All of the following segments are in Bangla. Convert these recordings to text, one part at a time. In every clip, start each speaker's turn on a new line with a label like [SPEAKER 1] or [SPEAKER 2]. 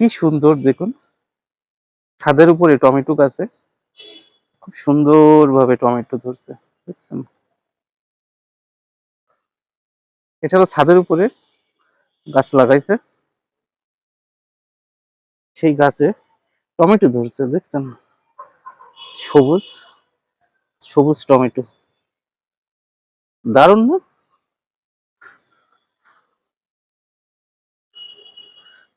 [SPEAKER 1] কি সুন্দর দেখুন। ছাদের উপরে টমেটো গাছে খুব সুন্দর ভাবে টমেটো ধরছে, দেখছেন? এটা ছাদের উপরে গাছ লাগাইছে। সেই গাছে টমেটো ধরছে, দেখছেন? সবুজ সবুজ টমেটো। দারুণ না?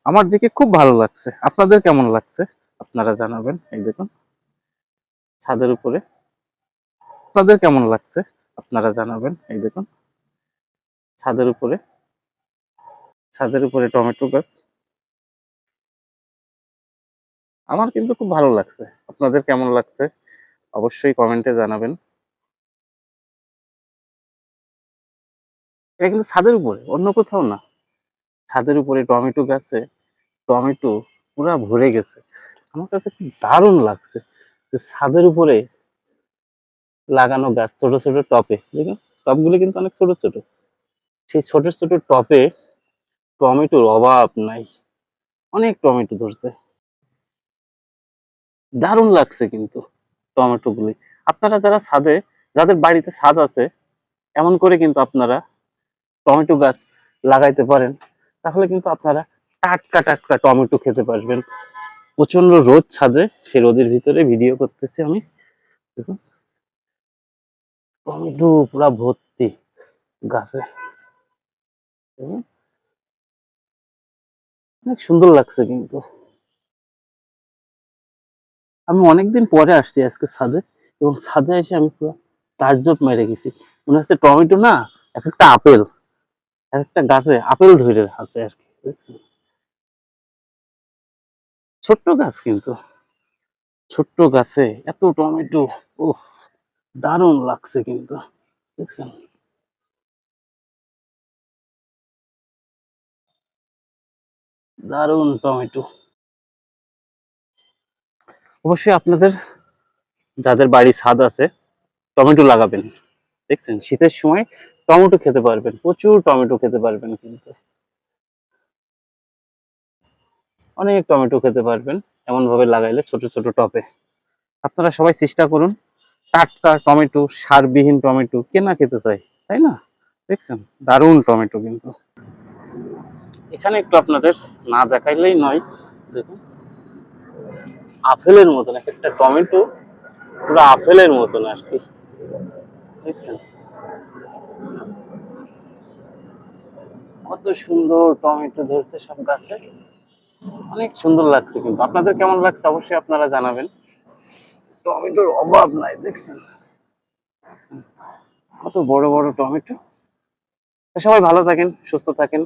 [SPEAKER 1] আমার দিকে খুব ভালো লাগছে। আপনাদের কেমন লাগছে? আপনারা জানাবেন। এই দেখুন, ছাদের উপরে। আপনাদের কেমন লাগছে? আপনারা জানাবেন। এই দেখুন, ছাদের উপরে। ছাদের উপরে টমেটো গাছ। আমার কিন্তু খুব ভালো লাগছে। আপনাদের কেমন লাগছে? অবশ্যই কমেন্টে জানাবেন। এটা কিন্তু ছাদের উপরে, অন্য কোথাও না। ছাদের উপরে টমেটো গাছে টমেটো পুরা ভরে গেছে। আমার কাছে খুব দারুণ লাগছে যে ছাদের উপরে লাগানো গাছ, ছোট ছোট টপে। দেখুন, টপগুলো কিন্তু অনেক ছোট ছোট। সেই ছোট ছোট টপে টমেটোর অভাব নাই। অনেক টমেটো ধরছে। দারুণ লাগছে কিন্তু টমেটো গুলি আপনারা যারা ছাদে, যাদের বাড়িতে ছাদ আছে, এমন করে কিন্তু আপনারা টমেটো গাছ লাগাইতে পারেন। তাহলে কিন্তু আপনারা টাটকা টাটকা টমেটো খেতে পারবেন। প্রচণ্ড রোদ ছাদে, সে রোদের ভিতরে ভিডিও করতেছি আমি। দেখুন। টমেটো পুরা ভর্তি গাছে। অনেক সুন্দর লাগছে কিন্তু। আমি অনেকদিন পরে আসছি আজকে ছাদে, এবং ছাদে এসে আমি পুরো তার্জব মেরে গেছি। মনে হচ্ছে টমেটো না, এক একটা আপেল, এক একটা গাছে আপেল ধরে আছে আর কি বুঝছেন? ছোট্ট গাছ কিন্তু। ছোট্ট গাছে এত টমেটো, উফ, দারুণ লাগছে কিন্তু, দেখছেন? দারুণ টমেটো। অবশ্যই আপনাদের, যাদের বাড়ি ছাদ আছে, টমেটো লাগাবেন, দেখছেন? শীতের সময় টমেটো খেতে পারবেন, প্রচুর টমেটো খেতে পারবেন কিন্তু। অনেক টমেটো খেতে পারবেন। এমন ভাবে লাগাইলে ছোট ছোট টপে আপনারা সবাই চেষ্টা করুন, টাটকা টমেটো, সারবিহীন টমেটো, কে না খেতে চাই তাই না? দেখছেন, দারুণ টমেটো কিন্তু। এখানে একটু আপনাদের না দেখাইলেই নয়, দেখুন। আপেলের মতন এক একটা টমেটো পুরো আপেলের মতন আর কি। দেখছেন? কত সুন্দর টমেটো ধরছে সব গাছে। অনেক সুন্দর লাগছে কিন্তু। আপনাদের কেমন লাগছে অবশ্যই আপনারা জানাবেন। টমেটোর অভাব নাই দেখছেন? কত বড় বড় টমেটো। সবাই ভালো থাকেন সুস্থ থাকেন।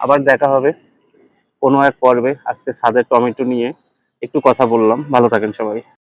[SPEAKER 1] আবার দেখা হবে কোনো এক পর্বে। আজকে ছাদের টমেটো নিয়ে একটু কথা বললাম। ভালো থাকেন সবাই।